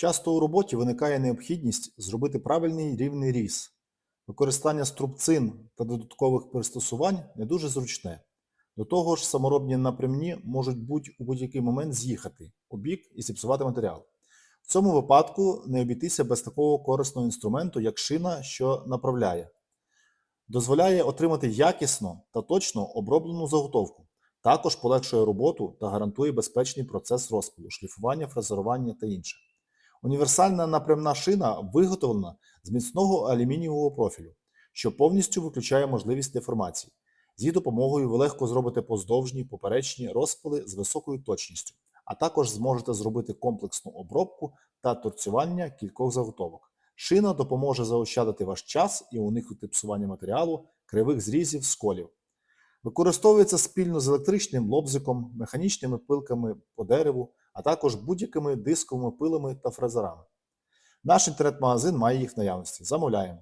Часто у роботі виникає необхідність зробити правильний рівний різ. Використання струбцин та додаткових пристосувань не дуже зручне. До того ж, саморобні напрямні можуть будь у будь-який момент з'їхати у бік і зіпсувати матеріал. В цьому випадку не обійтися без такого корисного інструменту, як шина, що направляє. Дозволяє отримати якісно та точно оброблену заготовку. Також полегшує роботу та гарантує безпечний процес розпилу, шліфування, фрезерування та інше. Універсальна напрямна шина виготовлена з міцного алюмінієвого профілю, що повністю виключає можливість деформації. З її допомогою ви легко зробите поздовжні поперечні розпили з високою точністю, а також зможете зробити комплексну обробку та торцювання кількох заготовок. Шина допоможе заощадити ваш час і уникнути псування матеріалу, кривих зрізів, сколів. Використовується спільно з електричним лобзиком, механічними пилками по дереву, а також будь-якими дисковими пилами та фрезерами. Наш інтернет-магазин має їх в наявності. Замовляємо.